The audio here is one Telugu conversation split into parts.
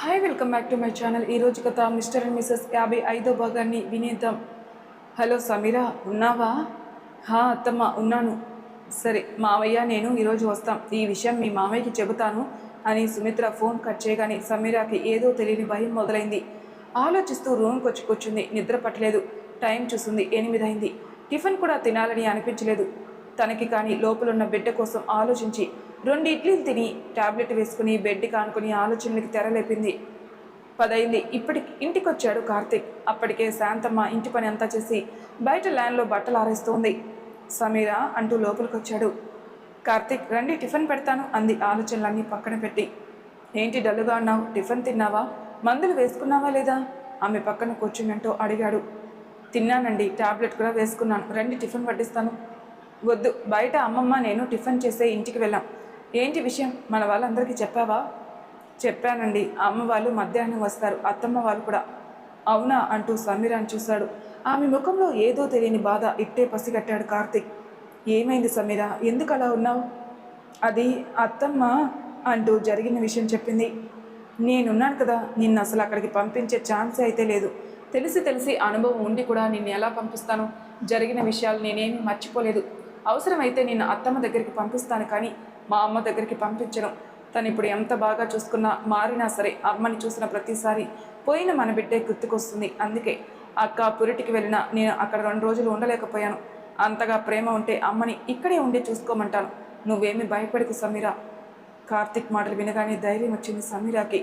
Hi welcome back to my channel ఈరోజు కథ మిస్టర్ అండ్ మిస్సెస్ యాభై ఐదో భాగాన్ని వినేద్దాం. హలో సమీరా ఉన్నావా? హా అత్తమ్మ ఉన్నాను. సరే మావయ్య నేను ఈరోజు వస్తాం. ఈ విషయం మీ మావయ్యకి చెబుతాను అని సుమిత్ర ఫోన్ కట్ చేయగానే సమీరాకి ఏదో తెలియని భయం మొదలైంది. ఆలోచిస్తూ రూమ్కి వచ్చి కూర్చుంది. నిద్ర పట్టలేదు. టైం చూసింది ఎనిమిది అయింది టిఫిన్ కూడా తినాలని అనిపించలేదు. తనకి కానీ లోపలున్న బిడ్డ కోసం ఆలోచించి రెండు ఇడ్లీలు తిని టాబ్లెట్ వేసుకుని బెడ్ కానుకుని ఆలోచనలకి తెరలేపింది పదైంది. ఇప్పటికి ఇంటికొచ్చాడు కార్తిక్. అప్పటికే శాంతమ్మ ఇంటి పని అంతా చేసి బయట ల్యాండ్లో బట్టలు ఆరేస్తోంది. సమీర అంటూ లోపలికి వచ్చాడు కార్తిక్ రండి టిఫిన్ పెడతాను అంది ఆలోచనలన్నీ పక్కన పెట్టి. ఏంటి డల్లుగా ఉన్నావు? టిఫిన్ తిన్నావా? మందులు వేసుకున్నావా లేదా? ఆమె పక్కన కూర్చున్నట్టు అడిగాడు. తిన్నానండి. టాబ్లెట్ కూడా వేసుకున్నాను. రండి టిఫిన్ పట్టిస్తాను వద్దు. బయట అమ్మమ్మ నేను టిఫిన్ చేసే ఇంటికి వెళ్ళాం. ఏంటి విషయం? మన వాళ్ళందరికీ చెప్పావా? చెప్పానండి. అమ్మ వాళ్ళు మధ్యాహ్నం వస్తారు. అత్తమ్మ వాళ్ళు కూడా. అవునా? అంటూ సమీరాన్ని చూశాడు. ఆమె ముఖంలో ఏదో తెలియని బాధ. ఇట్టే పసిగట్టాడు కార్తిక్. ఏమైంది సమీర? ఎందుకు అలా ఉన్నావు? అది అత్తమ్మ అంటూ జరిగిన విషయం చెప్పింది. నేనున్నాను కదా. నిన్ను అసలు అక్కడికి పంపించే ఛాన్సే అయితే లేదు. తెలిసి తెలిసి అనుభవం ఉండి కూడా నిన్ను ఎలా పంపిస్తాను? జరిగిన విషయాలు నేనేమీ మర్చిపోలేదు. అవసరమైతే నేను అత్తమ్మ దగ్గరికి పంపిస్తాను కానీ మా అమ్మ దగ్గరికి పంపించను. తను ఇప్పుడు ఎంత బాగా చూసుకున్నా మారినా సరే అమ్మని చూసిన ప్రతిసారి పోయిన మన బిడ్డే గుర్తుకొస్తుంది. అందుకే అక్క పురిటికి వెళ్ళినా నేను అక్కడ రెండు రోజులు ఉండలేకపోయాను. అంతగా ప్రేమ ఉంటే అమ్మని ఇక్కడే ఉండి చూసుకోమంటాను. నువ్వేమి భయపడకు సమీరా. కార్తిక్ మాటలు వినగానే ధైర్యం వచ్చింది సమీరాకి.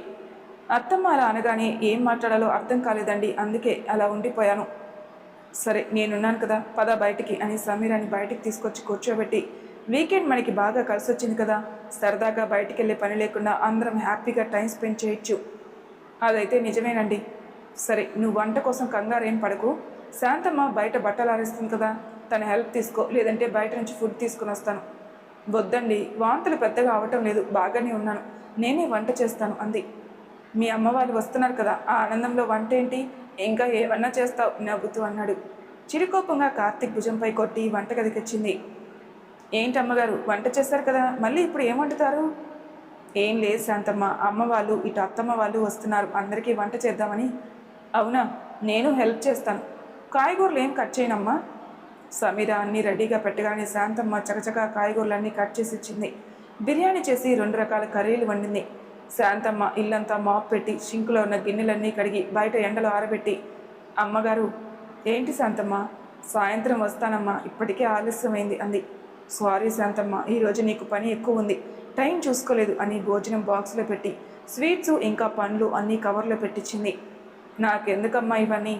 అత్తమ్మ అలా అనగానే ఏం మాట్లాడాలో అర్థం కాలేదండి. అందుకే అలా ఉండిపోయాను. సరే నేనున్నాను కదా పద బయటికి అని సమీరాని బయటికి తీసుకొచ్చి కూర్చోబెట్టి వీకెండ్ మనకి బాగా కలిసి వచ్చింది కదా సరదాగా బయటికి వెళ్ళే పని లేకుండా అందరం హ్యాపీగా టైం స్పెండ్ చేయొచ్చు. అదైతే నిజమేనండి. సరే నువ్వు వంట కోసం కంగారు ఏం పడకు. శాంతమ్మ బయట బట్టలు ఆరేస్తుంది కదా తన హెల్ప్ తీసుకో లేదంటే బయట నుంచి ఫుడ్ తీసుకుని వస్తాను. వద్దండి వాంతులు పెద్దగా అవటం లేదు బాగానే ఉన్నాను. నేనే వంట చేస్తాను అంది. మీ అమ్మ వాళ్ళు వస్తున్నారు కదా ఆ ఆనందంలో వంట ఏంటి ఇంకా ఏమన్నా చేస్తావు? నవ్వుతూ అన్నాడు. చిరుకోపంగా కార్తీక్ భుజంపై కొట్టి వంటగదికి వచ్చింది ఏంటి అమ్మగారు వంట చేస్తారు కదా మళ్ళీ ఇప్పుడు ఏం వండుతారు? ఏం లేదు శాంతమ్మ అమ్మ వాళ్ళు ఇటు అత్తమ్మ వాళ్ళు వస్తున్నారు అందరికీ వంట చేద్దామని. అవునా నేను హెల్ప్ చేస్తాను. కాయగూరలు ఏం కట్ చేయనమ్మా? సమీర అన్నీ రెడీగా పెట్టగానే శాంతమ్మ చకచకా కాయగూరలన్నీ కట్ చేసి ఇచ్చింది. బిర్యానీ చేసి రెండు రకాల కర్రీలు వండింది. శాంతమ్మ ఇల్లంతా మాప్ పెట్టి షింకులో ఉన్న గిన్నెలన్నీ కడిగి బయట ఎండలో ఆరబెట్టి అమ్మగారు ఏంటి శాంతమ్మ? సాయంత్రం వస్తానమ్మా ఇప్పటికే ఆలస్యమైంది అంది. సారీ శాంతమ్మ ఈరోజు నీకు పని ఎక్కువ ఉంది టైం చూసుకోలేదు అని భోజనం బాక్స్లో పెట్టి స్వీట్స్ ఇంకా పండ్లు అన్నీ కవర్లో పెట్టించింది నాకెందుకమ్మా ఇవన్నీ?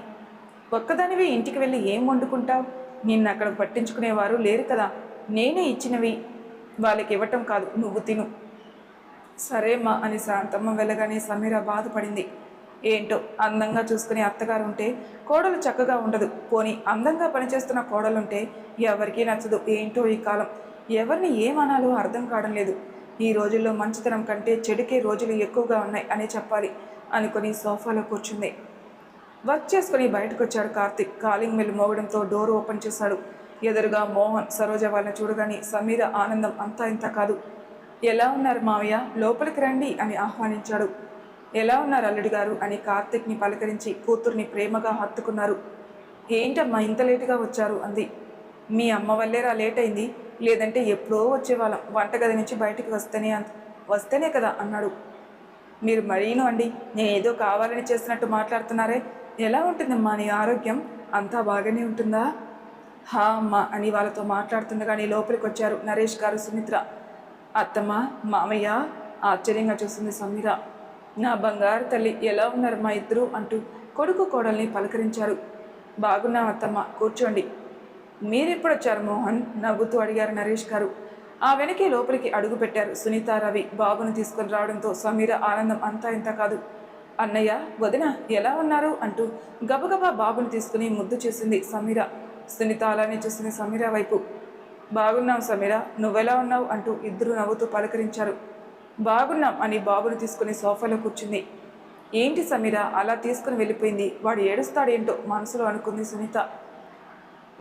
ఒక్కదానివి ఇంటికి వెళ్ళి ఏం వండుకుంటావు? నిన్ను అక్కడ పట్టించుకునేవారు లేరు కదా నేనే ఇచ్చినవి. వాళ్ళకి ఇవ్వటం కాదు నువ్వు తిను. సరేమ్మా అని శాంతమ్మ వెళ్ళగానే సమీర బాధపడింది. ఏంటో అందంగా చూసుకునే అత్తగారు ఉంటే కోడలు చక్కగా ఉండదు. పోని అందంగా పనిచేస్తున్న కోడలుంటే ఎవరికీ నచ్చదు. ఏంటో ఈ కాలం. ఎవరిని ఏమనాలో అర్థం కావడం లేదు. ఈ రోజుల్లో మంచితనం కంటే చెడుకే రోజులు ఎక్కువగా ఉన్నాయి అనే చెప్పాలి అనుకుని సోఫాలో కూర్చుంది. వర్క్ చేసుకుని బయటకు వచ్చాడు కార్తిక్. కాలింగ్ మిల్ మోగడంతో డోర్ ఓపెన్ చేశాడు. ఎదురుగా మోహన్ సరోజ వాళ్ళని చూడగానే సమీర ఆనందం అంతా ఇంత కాదు. ఎలా ఉన్నారు మావయ్య? లోపలికి రండి అని ఆహ్వానించాడు. ఎలా ఉన్నారు అల్లుడి గారు అని కార్తిక్ని పలకరించి కూతుర్ని ప్రేమగా హత్తుకున్నారు. ఏంటమ్మా ఇంత లేటుగా వచ్చారు? అంది. మీ అమ్మ వల్లేరా లేట్ అయింది లేదంటే ఎప్పుడో వచ్చేవాళ్ళం. వంటగది నుంచి బయటికి వస్తేనే అంత వస్తేనే కదా అన్నాడు. మీరు మరీను అండి. నేను ఏదో కావాలని చేస్తున్నట్టు మాట్లాడుతున్నారే. ఎలా ఉంటుందమ్మా నీ ఆరోగ్యం? అంతా బాగానే ఉంటుందా? హా అమ్మా అని వాళ్ళతో మాట్లాడుతుండగానే లోపలికి వచ్చారు నరేష్ గారు సుమిత్ర. అత్తమ్మ మామయ్య ఆశ్చర్యంగా చూస్తుంది సమీర నా బంగారు తల్లి ఎలా ఉన్నారు మా ఇద్దరు అంటూ కొడుకు కోడల్ని పలకరించారు. బాగున్నాం అత్తమ్మ కూర్చోండి. మీరెప్పుడు వచ్చారు మోహన్? నవ్వుతూ అడిగారు నరేష్ గారు. ఆ వెనకే లోపలికి అడుగు పెట్టారు సునీత రవి. బాబును తీసుకొని రావడంతో సమీర ఆనందం అంతా ఇంత కాదు. అన్నయ్య వదిన ఎలా ఉన్నారు? అంటూ గబగబా బాబును తీసుకుని ముద్దు చేసింది సమీర సునీత అలానే చూసింది సమీర వైపు. బాగున్నాం సమీర నువ్వెలా ఉన్నావు అంటూ ఇద్దరు నవ్వుతూ పలకరించారు. బాగున్నాం అని బాబును తీసుకుని సోఫాలో కూర్చుంది. ఏంటి సమీర అలా తీసుకుని వెళ్ళిపోయింది. వాడు ఏడుస్తాడేంటో మనసులో అనుకుంది సునీత.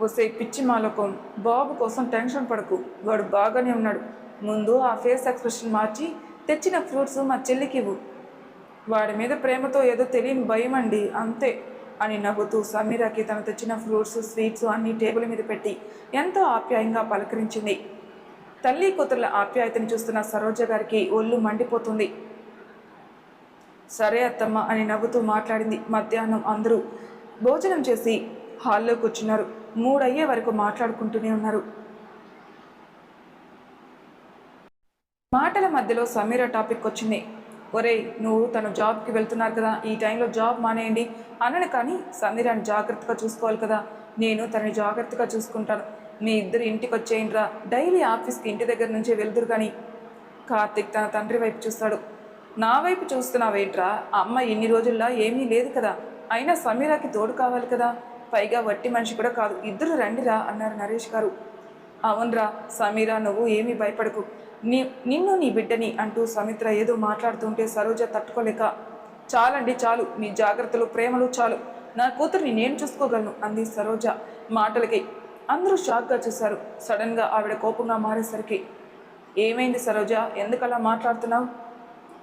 వస్తే పిచ్చి మాలకం బాబు కోసం టెన్షన్ పడకు. వాడు బాగానే ఉన్నాడు. ముందు ఆ ఫేస్ ఎక్స్ప్రెషన్ మార్చి తెచ్చిన ఫ్రూట్స్ మా చెల్లికి ఇవ్వు వాడి మీద ప్రేమతో ఏదో తెలియని భయం అండి అంతే. అని నవ్వుతూ సమీరాకి తను తెచ్చిన ఫ్రూట్స్ స్వీట్స్ అన్ని టేబుల్ మీద పెట్టి ఎంతో ఆప్యాయంగా పలకరించింది. తల్లి కూతురుల ఆప్యాయతను చూస్తున్న సరోజ గారికి ఒళ్ళు మండిపోతుంది. సరే అత్తమ్మ అని నవ్వుతూ మాట్లాడింది. మధ్యాహ్నం అందరూ భోజనం చేసి హాల్లో కూర్చున్నారు. మూడయ్యే వరకు మాట్లాడుకుంటూనే ఉన్నారు. మాటల మధ్యలో సమీర టాపిక్ వచ్చింది. ఒరేయ్ నువ్వు తను జాబ్కి వెళ్తున్నారు కదా ఈ టైంలో జాబ్ మానేయండి అనను కానీ సమీరాన్ని జాగ్రత్తగా చూసుకోవాలి కదా నేను తనని జాగ్రత్తగా చూసుకుంటాను. మీ ఇద్దరు ఇంటికి వచ్చేయండిరా డైలీ ఆఫీస్కి ఇంటి దగ్గర నుంచే వెళ్తురు కానీ కార్తిక్ తన తండ్రి వైపు చూస్తాడు. నా వైపు చూస్తున్నావేంట్రా అమ్మ ఇన్ని రోజుల్లో ఏమీ లేదు కదా అయినా సమీరాకి తోడు కావాలి కదా. పైగా వట్టి మనిషి కూడా కాదు ఇద్దరు రండిరా అన్నారు నరేష్ గారు. అవునరా సమీరా నువ్వు ఏమీ భయపడకు. నీ నిన్ను నీ బిడ్డని అంటూ సమిత్ర ఏదో మాట్లాడుతుంటే సరోజ తట్టుకోలేక చాలండి చాలు నీ జాగ్రత్తలు ప్రేమలు చాలు. నా కూతుర్ని నేను చూసుకోగలను అంది సరోజ మాటలకి. అందరూ షాక్గా చూశారు. సడన్గా ఆవిడ కోపంగా మారేసరికి ఏమైంది సరోజ? ఎందుకలా మాట్లాడుతున్నావు?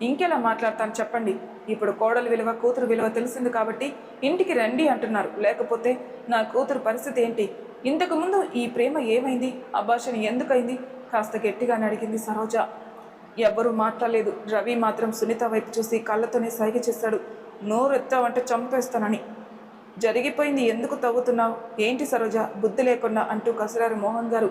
ఇంకెలా మాట్లాడతాను చెప్పండి? ఇప్పుడు కోడలు విలువ కూతురు విలువ తెలిసింది కాబట్టి ఇంటికి రండి అంటున్నారు. లేకపోతే నా కూతురు పరిస్థితి ఏంటి? ఇంతకుముందు ఈ ప్రేమ ఏమైంది? అభాషణ ఎందుకైంది? కాస్త గట్టిగానే అడిగింది సరోజ. ఎవ్వరూ మాట్లాడలేదు. రవి మాత్రం సునీత వైపు చూసి కళ్ళతోనే సైగ చేశాడు. నోరెత్తావంటే చంపేస్తానని. జరిగిపోయింది ఎందుకు తవ్వుతున్నావు? ఏంటి సరోజ? బుద్ధి లేకుండా అంటూ కసరారు మోహన్ గారు.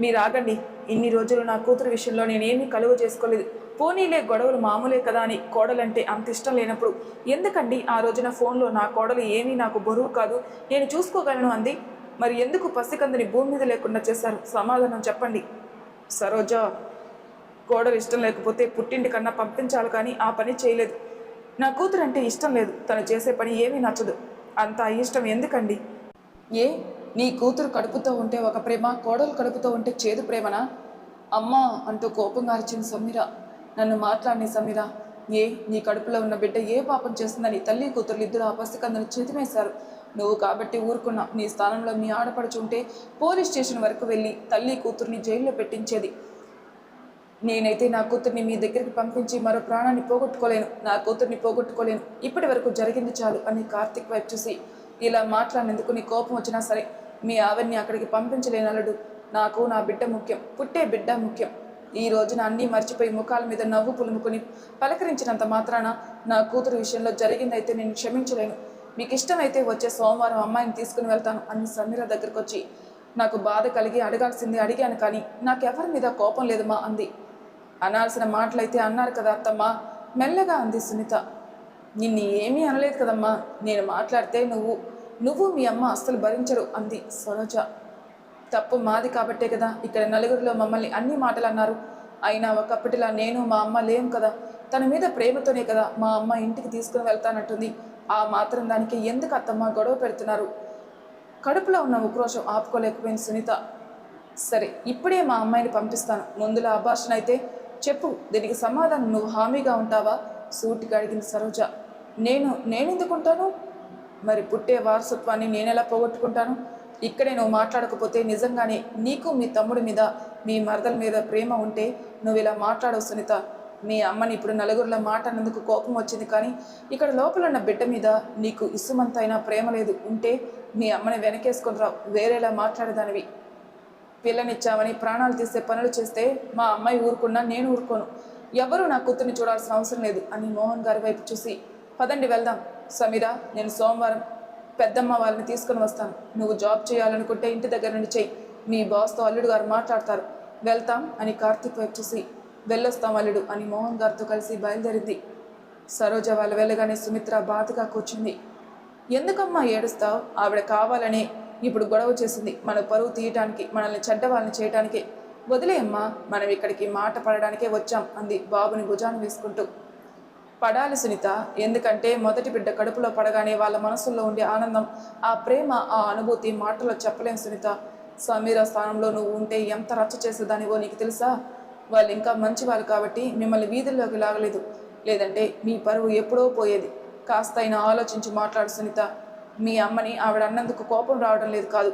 మీరు ఆగండి. ఇన్ని రోజులు నా కూతురు విషయంలో నేనేమీ కలువ చేసుకోలేదు. పోనీలే గొడవలు మామూలే కదా అని కోడలంటే అంత ఇష్టం లేనప్పుడు ఎందుకండి ఆ రోజున ఫోన్లో నా కోడలు ఏమీ నాకు బరువు కాదు? నేను చూసుకోగలను అంది. మరి ఎందుకు పసికందుని భూమి మీద లేకుండా చేశారు? సమాధానం చెప్పండి. సరోజ కోడలు ఇష్టం లేకపోతే పుట్టింటి కన్నా పంపించాలి కానీ ఆ పని చేయలేదు. నా కూతురు అంటే ఇష్టం లేదు. తను చేసే పని ఏమీ నచ్చదు. అంత ఇష్టం ఎందుకండి? ఏ నీ కూతురు కడుపుతో ఉంటే ఒక ప్రేమ కోడలు కడుపుతో ఉంటే చేదు ప్రేమనా? అమ్మ అంటూ కోపంగా అరిచింది సమీర. నన్ను మాట్లాడిని సమీర. ఏ నీ కడుపులో ఉన్న బిడ్డ ఏ పాపం చేస్తుందని తల్లి కూతురు ఇద్దరు ఆ పసికందని చేతిమేశారు. నువ్వు కాబట్టి ఊరుకున్నా నీ స్థానంలో మీ ఆడపడుచు ఉంటే పోలీస్ స్టేషన్ వరకు వెళ్ళి తల్లి కూతుర్ని జైల్లో పెట్టించేది. నేనైతే నా కూతుర్ని మీ దగ్గరికి పంపించి మరో ప్రాణాన్ని పోగొట్టుకోలేను. నా కూతుర్ని పోగొట్టుకోలేను. ఇప్పటి వరకు జరిగింది చాలు అని కార్తిక్ వైపు చూసి ఇలా మాట్లాడినందుకు నీ కోపం వచ్చినా సరే మీ ఆవిడ్ని అక్కడికి పంపించలేనలడు. నాకు నా బిడ్డ ముఖ్యం పుట్టే బిడ్డ ముఖ్యం. ఈ రోజున అన్నీ మర్చిపోయి ముఖాల మీద నవ్వు పులుముకుని పలకరించినంత మాత్రాన నా కూతురు విషయంలో జరిగిందైతే నేను క్షమించలేను. మీకు ఇష్టమైతే వచ్చే సోమవారం అమ్మాయిని తీసుకుని వెళ్తాను అని సమీర దగ్గరకు వచ్చి నాకు బాధ కలిగి అడగాల్సింది అడిగాను కానీ నాకెవరి మీద కోపం లేదమ్మా అంది. అనాల్సిన మాటలైతే అన్నారు కదా అత్తమ్మా. మెల్లగా అంది సునీత. నిన్ను ఏమీ అనలేదు కదమ్మా. నేను మాట్లాడితే నువ్వు నువ్వు మీ అమ్మ అస్సలు భరించరు అంది సరోజ. తప్పు మాది కాబట్టే కదా. ఇక్కడ నలుగురిలో మమ్మల్ని అన్ని మాటలు అన్నారు అయినా ఒకప్పటిలా నేను మా అమ్మ లేం కదా. తన మీద ప్రేమతోనే కదా మా అమ్మ ఇంటికి తీసుకుని వెళ్తానంటుంది. ఆ మాత్రం దానికి ఎందుకు అత్తమ్మ గొడవ పెడుతున్నారు? కడుపులో ఉన్న ఉక్రోషం ఆపుకోలేకపోయింది సునీత. సరే ఇప్పుడే మా అమ్మాయిని పంపిస్తాను. ముందులో అభాషణ అయితే చెప్పు. దీనికి సమాధానం నువ్వు హామీగా ఉంటావా? సూటిగా అడిగింది సరోజ. నేను నేనెందుకుంటాను? మరి పుట్టే వారసత్వాన్ని నేనెలా పోగొట్టుకుంటాను? ఇక్కడే నువ్వు మాట్లాడకపోతే నిజంగానే నీకు మీ తమ్ముడి మీద మీ మరదల మీద ప్రేమ ఉంటే నువ్వు ఇలా మాట్లాడవు సునీత. మీ అమ్మని ఇప్పుడు నలుగురిలో మాట అన్నందుకు కోపం వచ్చింది కానీ ఇక్కడ లోపల ఉన్న బిడ్డ మీద నీకు ఇసుమంతైనా ప్రేమ లేదు. ఉంటే మీ అమ్మని వెనకేసుకొని రావు వేరేలా మాట్లాడేదానివి. పిల్లనిచ్చామని ప్రాణాలు తీసే పనులు చేస్తే మా అమ్మాయి ఊరుకున్నా నేను ఊరుకోను. ఎవరు నా కూతుర్ని చూడాల్సిన అవసరం లేదు అని మోహన్ గారి వైపు చూసి పదండి వెళ్దాం. సమీరా నేను సోమవారం పెద్దమ్మ వాళ్ళని తీసుకుని వస్తాను. నువ్వు జాబ్ చేయాలనుకుంటే ఇంటి దగ్గర నుండి చెయ్యి. మీ బాస్తో అల్లుడు గారు మాట్లాడతారు. వెళ్తాం అని కార్తీక్ వైపు చూసి. వెళ్ళొస్తాం అల్లుడు అని మోహన్ గారితో కలిసి బయలుదేరింది. సరోజ వాళ్ళు వెళ్ళగానే సుమిత్ర బాధగా కూర్చుంది. ఎందుకమ్మా ఏడుస్తావు? ఆవిడ కావాలని ఇప్పుడు గొడవ చేసింది. మన పరువు తీయటానికి మనల్ని చెడ్డవాళ్ళని చేయటానికే. వదిలేయమ్మా మనం ఇక్కడికి మాట పడడానికే వచ్చాం అంది బాబుని భుజాన్ని వేసుకుంటూ. పడాలి సునీత. ఎందుకంటే మొదటి బిడ్డ కడుపులో పడగానే వాళ్ళ మనసుల్లో ఉండే ఆనందం ఆ ప్రేమ ఆ అనుభూతి మాటలో చెప్పలేం సునీత. సమీర స్థానంలో నువ్వు ఉంటే ఎంత రచ్చ చేసేదానివో నీకు తెలుసా? వాళ్ళు ఇంకా మంచివారు కాబట్టి మిమ్మల్ని వీధుల్లోకి లాగలేదు. లేదంటే మీ పరువు ఎప్పుడో పోయేది. కాస్త అయినా ఆలోచించి మాట్లాడు సునీత. మీ అమ్మని ఆవిడ అన్నందుకు కోపం రావడం లేదు కాదు.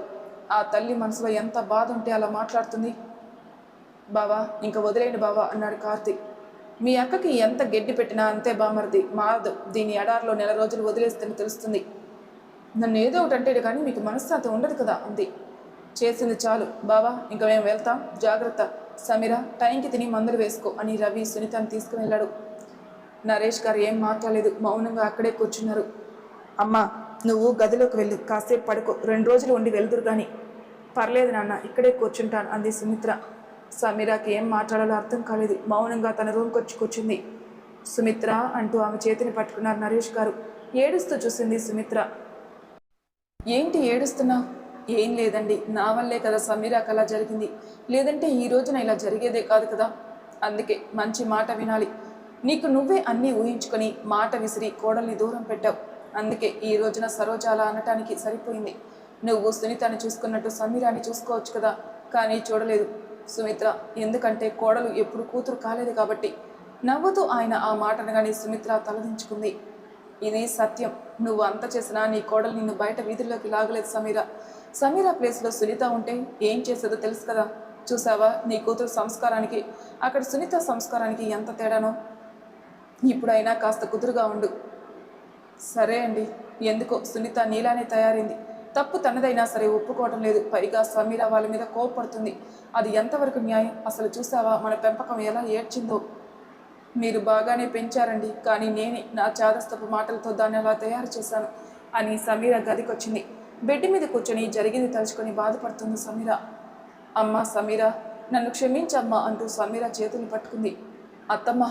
ఆ తల్లి మనసులో ఎంత బాధ ఉంటే అలా మాట్లాడుతుంది? బావా ఇంక వదిలేండి బావా అన్నాడు కార్తీక్ మీ అక్కకి ఎంత గడ్డి పెట్టినా అంతే బామర్ది. మారదు దీని ఎడారిలో నెల రోజులు వదిలేస్తేనే తెలుస్తుంది. నన్ను ఏదో ఒకటి అంటే కానీ మీకు మనశ్శాంతి ఉండదు కదా అంది. చేసింది చాలు. బావా ఇంక మేము వెళ్తాం. జాగ్రత్త. సమీర టైంకి తిని మందులు వేసుకో అని రవి సునీతను తీసుకువెళ్ళాడు. నరేష్ గారు ఏం మాట్లాడలేదు. మౌనంగా అక్కడే కూర్చున్నారు. అమ్మా నువ్వు గదిలోకి వెళ్ళు. కాసేపు పడుకో. రెండు రోజులు ఉండి వెళ్దురు కానీ పర్లేదు నాన్న ఇక్కడే కూర్చుంటాను అంది సుమిత్ర. సమీరాకి ఏం మాట్లాడాలో అర్థం కాలేదు. మౌనంగా తన రూమ్కి వచ్చి కూర్చుంది. సుమిత్ర అంటూ ఆమె చేతిని పట్టుకున్నారు నరేష్ గారు. ఏడుస్తూ చూసింది సుమిత్ర. ఏంటి ఏడుస్తున్నా? ఏం లేదండి. నా వల్లే కదా సమీరాకి అలా జరిగింది. లేదంటే ఈ రోజున ఇలా జరిగేదే కాదు కదా? అందుకే మంచి మాట వినాలి. నీకు నువ్వే అన్నీ ఊహించుకొని మాట విసిరి కోడల్ని దూరం పెట్టావు. అందుకే ఈ రోజున సరోజ అలా అనటానికి సరిపోయింది. నువ్వు సునీతని చూసుకున్నట్టు సమీరాని చూసుకోవచ్చు కదా? కానీ చూడలేదు. సుమిత్ర ఎందుకంటే కోడలు ఎప్పుడు కూతురు కాలేదు కాబట్టి నవ్వుతూ ఆయన ఆ మాట అనగానే సుమిత్ర తలదించుకుంది. ఇది సత్యం. నువ్వు అంత చేసినా నీ కోడలు నిన్ను బయట వీధుల్లోకి లాగలేదు సమీర. సమీర ప్లేస్లో సునీత ఉంటే ఏం చేసేదో తెలుసు కదా. చూసావా? నీ కూతురు సంస్కారానికి అక్కడ సునీత సంస్కారానికి ఎంత తేడానో? ఇప్పుడైనా కాస్త కుదురుగా ఉండు. సరే అండి. ఎందుకో సునీత నీలానే తయారైంది. తప్పు తనదైనా సరే ఒప్పుకోవటం లేదు. పైగా స్వమీర వాళ్ళ మీద కోపడుతుంది అది ఎంతవరకు న్యాయం? అసలు చూసావా? మన పెంపకం ఎలా ఏడ్చిందో? మీరు బాగానే పెంచారండి. కానీ నేనే నా చాదస్తపు మాటలతో దాన్ని అలా తయారు చేశాను అని సమీర గదికొచ్చింది బెడ్ మీద కూర్చొని జరిగింది తలుచుకొని బాధపడుతుంది సమీర. అమ్మ సమీర నన్ను క్షమించమ్మా అంటూ సమీర చేతులు పట్టుకుంది. అత్తమ్మ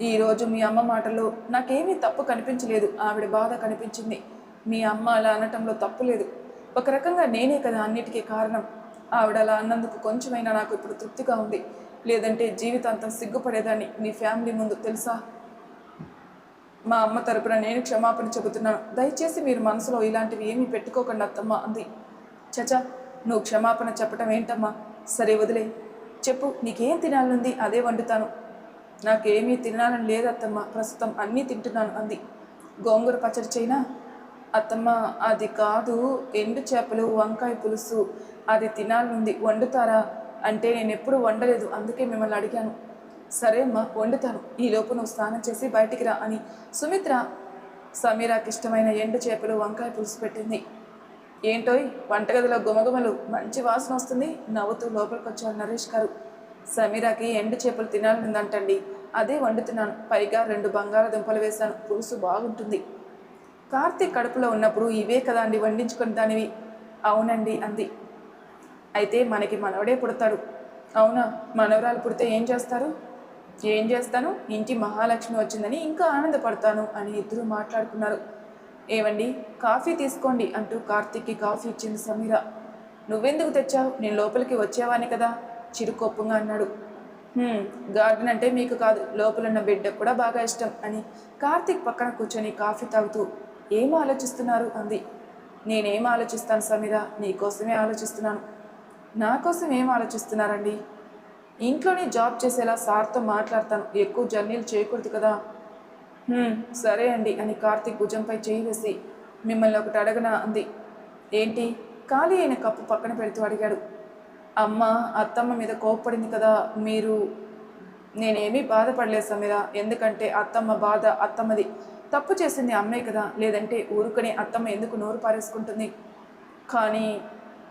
ఈరోజు మీ అమ్మ మాటల్లో నాకేమీ తప్పు కనిపించలేదు. ఆవిడ బాధ కనిపించింది. మీ అమ్మ అలా అనటంలో తప్పు లేదు ఒక రకంగా నేనే కదా అన్నిటికీ కారణం. ఆవిడ అలా అన్నందుకు కొంచెమైనా నాకు ఇప్పుడు తృప్తిగా ఉంది. లేదంటే జీవితాంతం సిగ్గుపడేదాన్ని మీ ఫ్యామిలీ ముందు తెలుసా? మా అమ్మ తరపున నేను క్షమాపణ చెబుతున్నాను. దయచేసి మీరు మనసులో ఇలాంటివి ఏమీ పెట్టుకోకండి అత్తమ్మ అంది. చచా నువ్వు క్షమాపణ చెప్పటం ఏంటమ్మా? సరే వదిలే. చెప్పు నీకేం తినాలనుంది? అదే వండుతాను. నాకేమీ తినాలని లేదత్తమ్మ ప్రస్తుతం అన్నీ తింటున్నాను అంది. గోంగూర పచ్చడి చైనా అత్తమ్మ అది కాదు ఎండు చేపలు వంకాయ పులుసు అది తినాలనుంది వండుతారా? అంటే నేను ఎప్పుడు వండలేదు అందుకే మిమ్మల్ని అడిగాను. సరే అమ్మా వండుతాను. ఈ లోపు నువ్వు స్నానం చేసి బయటికి రా అని సుమిత్ర సమీరాకి ఇష్టమైన ఎండు చేపలు వంకాయ పులుసు పెట్టింది. ఏంటోయ్ వంటగదిలో గుమగుమలు మంచి వాసన వస్తుంది నవ్వుతూ లోపలికి వచ్చారు నరేష్ గారు. సమీరాకి ఎండు చేపలు తినాలనుందంటండి అదే వండుతున్నాను. పైగా రెండు బంగాళదుంపలు వేశాను పులుసు బాగుంటుంది. కార్తీక్ కడుపులో ఉన్నప్పుడు ఇవే కదా అండి వండించుకుని దానివి. అవునండి అంది. అయితే మనకి మనవడే పుడతాడు. అవునా? మనవరాలు పుడితే ఏం చేస్తారు? ఏం చేస్తాను? ఇంటి మహాలక్ష్మి వచ్చిందని ఇంకా ఆనందపడతాను అని ఇద్దరు మాట్లాడుకున్నారు. ఏవండి? కాఫీ తీసుకోండి అంటూ కార్తీక్కి కాఫీ ఇచ్చింది సమీర. నువ్వెందుకు తెచ్చావు? నేను లోపలికి వచ్చేవాని కదా? చిరుకొప్పుగా అన్నాడు. గార్డెన్ అంటే మీకు కాదు. లోపలున్న బిడ్డ కూడా బాగా ఇష్టం అని కార్తీక్ పక్కన కూర్చొని కాఫీ తాగుతూ ఏం ఆలోచిస్తున్నారు? అంది. నేనేం ఆలోచిస్తాను సమీర? నీకోసమే ఆలోచిస్తున్నాను. నా కోసం ఏం ఆలోచిస్తున్నారండి? ఇంట్లోనే జాబ్ చేసేలా సార్తో మాట్లాడతాను. ఎక్కువ జర్నీలు చేయకూడదు కదా. సరే అండి అని కార్తీక్ భుజంపై చేయి వేసి మిమ్మల్ని ఒకటి అడగనా? అంది. ఏంటి? ఖాళీ అయిన కప్పు పక్కన పెడుతూ అడిగాడు. అమ్మ అత్తమ్మ మీద కోప్పడింది కదా. మీరు నేనేమీ బాధపడలేదు సమీర. ఎందుకంటే అత్తమ్మ బాధ అత్తమ్మది. తప్పు చేసింది అమ్మే కదా? లేదంటే ఊరుకునే అత్తమ్మ ఎందుకు నోరు పారేసుకుంటుంది? కానీ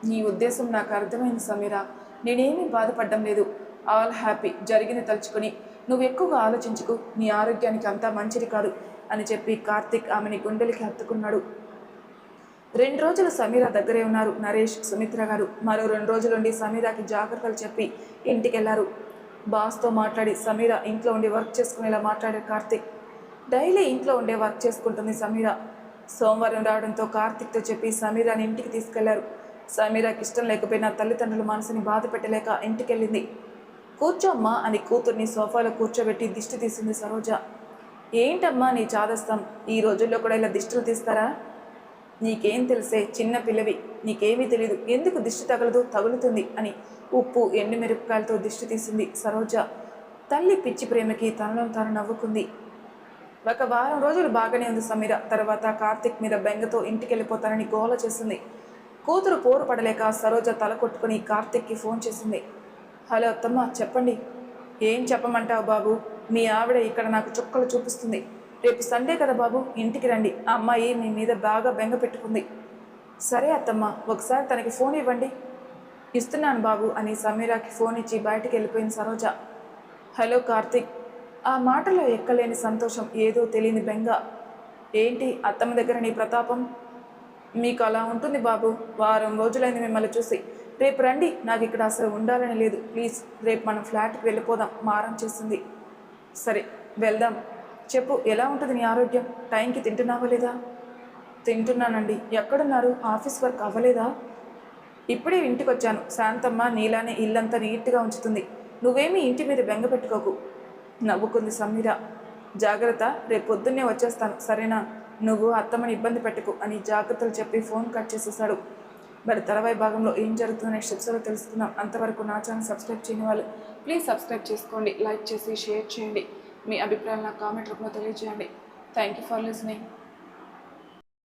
నీ ఉద్దేశం నాకు అర్థమైంది సమీర. నేనేమీ బాధపడడం లేదు. All happy. జరిగింది తలుచుకొని. నువ్వు ఎక్కువగా ఆలోచించుకు. నీ ఆరోగ్యానికి అంతా మంచిది కాదు అని చెప్పి కార్తిక్ ఆమెని గుండెలకి హత్తుకున్నాడు. రెండు రోజులు సమీర దగ్గరే ఉన్నారు నరేష్ సుమిత్ర గారు. మరో రెండు రోజులుండి సమీరాకి జాగ్రత్తలు చెప్పి ఇంటికి వెళ్ళారు బాస్తో మాట్లాడి సమీర ఇంట్లో ఉండి వర్క్ చేసుకునేలా మాట్లాడారు కార్తిక్. డైలీ ఇంట్లో ఉండే వర్క్ చేసుకుంటుంది సమీర. సోమవారం రావడంతో కార్తీక్తో చెప్పి సమీరాని ఇంటికి తీసుకెళ్ళారు. సమీరాకి ఇష్టం లేకపోయినా తల్లిదండ్రుల మనసుని బాధ పెట్టలేక ఇంటికెళ్ళింది. కూర్చోమ్మా అని కూతుర్ని సోఫాలో కూర్చోబెట్టి దిష్టి తీసింది సరోజ. ఏంటమ్మా నీ చాదస్తం? ఈ రోజుల్లో కూడా ఇలా దిష్టిలు తీస్తారా? నీకేం తెలిసే చిన్న పిల్లవి. నీకేమీ తెలీదు. ఎందుకు దిష్టి తగలదు? తగులుతుంది అని ఉప్పు ఎండు మిరపకాయలతో దిష్టి తీసింది సరోజ. తల్లి పిచ్చి ప్రేమకి తనలో తాను నవ్వుకుంది. ఒక వారం రోజులు బాగానే ఉంది సమీర. తర్వాత కార్తిక్ మీద బెంగతో ఇంటికి వెళ్ళిపోతానని గోల చేసింది. కూతురు పోరు పడలేక సరోజ తల కొట్టుకుని కార్తిక్కి ఫోన్ చేసింది. హలో అత్తమ్మ చెప్పండి. ఏం చెప్పమంటావు బాబు? మీ ఆవిడ ఇక్కడ నాకు చుక్కలు చూపిస్తుంది. రేపు సండే కదా బాబు ఇంటికి రండి. ఆ అమ్మాయి మీ మీద బాగా బెంగ పెట్టుకుంది. సరే అత్తమ్మ ఒకసారి తనకి ఫోన్ ఇవ్వండి. ఇస్తున్నాను బాబు అని సమీరాకి ఫోన్ ఇచ్చి బయటికి వెళ్ళిపోయింది సరోజ. హలో కార్తీక్. ఆ మాటలో ఎక్కలేని సంతోషం ఏదో తెలియని బెంగ. ఏంటి అత్తమ్మ దగ్గర నీ ప్రతాపం? మీకు అలా ఉంటుంది బాబు. వారం రోజులైంది మిమ్మల్ని చూసి. రేపు రండి నాకు ఇక్కడ అసలు ఉండాలని లేదు. ప్లీజ్ రేపు మనం ఫ్లాట్కి వెళ్ళిపోదాం. మారం చేసింది. సరే వెళ్దాం. చెప్పు ఎలా ఉంటుంది నీ ఆరోగ్యం? టైంకి తింటున్నావా లేదా? తింటున్నానండి. ఎక్కడున్నారు? ఆఫీస్ వర్క్ అవ్వలేదా? ఇప్పుడే ఇంటికి వచ్చాను శాంతమ్మ నీలానే ఇల్లంతా నీట్గా ఉంచుతుంది. నువ్వేమీ ఇంటి మీద బెంగ పెట్టుకోకు. నవ్వుకుంది సమీర. జాగ్రత్త రేపు పొద్దున్నే వచ్చేస్తాను. సరేనా? నువ్వు అత్తమ్మని ఇబ్బంది పెట్టకు అని జాగ్రత్తలు చెప్పి ఫోన్ కట్ చేసేసాడు మరి తర్వాయి భాగంలో ఏం జరుగుతుందనే స్టెప్స్లో తెలుసుకుందాం. అంతవరకు నా ఛానల్ సబ్స్క్రైబ్ చేయని వాళ్ళు ప్లీజ్ సబ్స్క్రైబ్ చేసుకోండి లైక్ చేసి షేర్ చేయండి. మీ అభిప్రాయాలు నా కామెంట్ రూపంలో తెలియజేయండి. Thank you for listening